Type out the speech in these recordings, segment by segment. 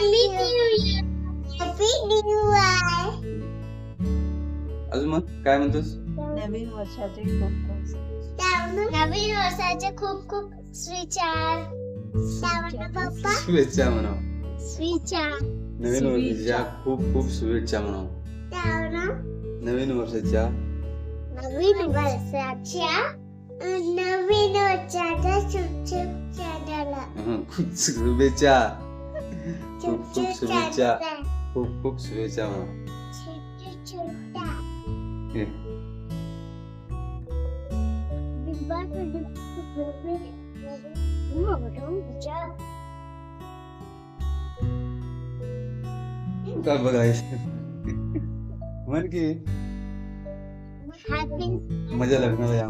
Happy new year happy new year अजून मग काय म्हणतोस? नवीन वर्षाचे खूप खूप नवीन वर्षाचे खूप खूप विचार पप्पा? शुभेच्छा म्हणावं. विचार नवीन वर्षाच्या खूप खूप शुभेच्छा म्हणावं. नवीन वर्षाच्या? नवीन वर्षाच्या? नवीन वर्षाच्या शुभेच्छा. खूप शुभेच्छा. खूप शुभेच्छा खूप खूप शुभेच्छा हे, काय बघायचं म्हण की मज़ा लग्नाला या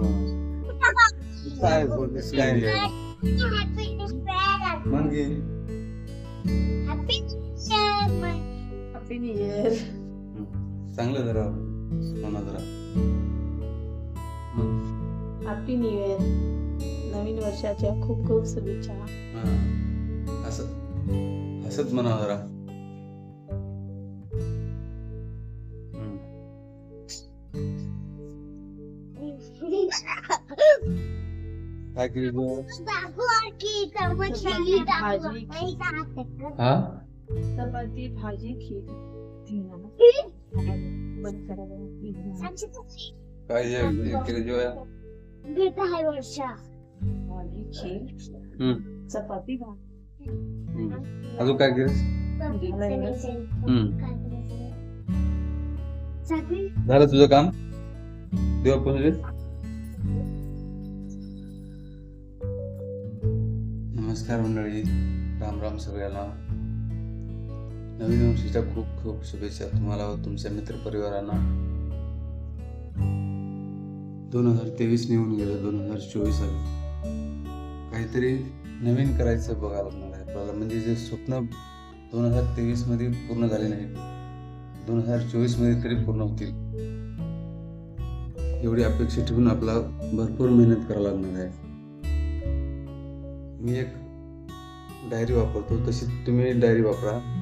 काय बोलतेस काय म्हण की चांगलं जरा म्हणा जरा. हॅपी न्यू इयर नवीन वर्षाच्या खूप खूप शुभेच्छा. हाँ. असं असंच म्हणा जरा. हं. काय केली तू हा? चपाती भाजी खीर. काय जे- केलं जेवाया भाजी खीर हं, चपाती हं. अजून काय केलं झालं तुझं काम? देवा पोहोचले नमस्कार मंडळी. राम राम सगळ्यांना नवीन वर्षीच्या खूप खूप शुभेच्छा तुम्हाला व तुमच्या मित्रपरिवारांना. दोन हजार तेवीस निघून गेलं दोन हजार चोवीस आलं. काहीतरी नवीन करायचं बघायला लागणार आहे. आपल्याला म्हणजे जे स्वप्न दोन हजार तेवीसमध्ये पूर्ण झाले नाही दोन हजार चोवीसमध्ये तरी पूर्ण होतील. एवढी अपेक्षा ठेवून आपला भरपूर मेहनत करावी लागणार आहे. मी एक डायरी वापरतो. तशी तुम्ही डायरी वापरा.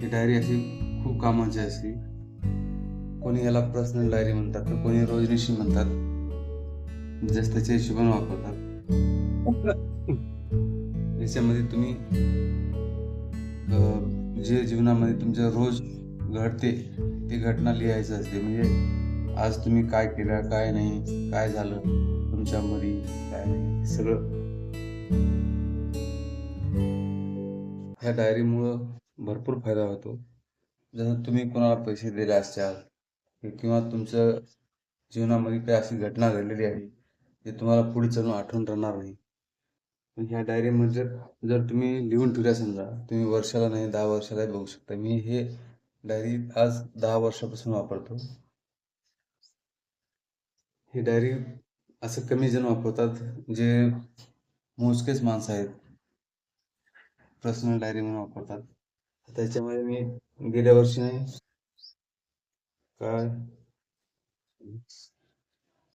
ही डायरी अशी खूप कामाची असली कोणी याला पर्सनल डायरी म्हणतात तर कोणी रोजनिशी म्हणतात. जस त्याच्या हिशोबाने वापरतात. याच्यामध्ये तुम्ही जे जीवनामध्ये तुमच्या रोज घडते ती घटना लिहायचं असते. म्हणजे आज तुम्ही काय केलं काय नाही काय झालं तुमच्यामध्ये काय नाही सगळं. ह्या डायरीमुळं भरपूर फायदा होतो. जसं तुम्ही कोणाला पैसे दिले असताल किंवा तुमच्या जीवनामध्ये काही अशी घटना घडलेली आहे जी तुम्हाला पुढे चालून आठवण राहणार नाही. ह्या डायरीमध्ये जर जर तुम्ही लिहून ठेवल्या समजा तुम्ही वर्षाला नाही दहा वर्षाला बघू शकता. मी हे डायरी आज दहा वर्षापासून वापरतो. ही डायरी असं कमी जण वापरतात जे मोजकेच माणसं आहेत. पर्सनल डायरी म्हणून वापरतात. त्याच्यामध्ये मी गेल्या वर्षी नाही. काय?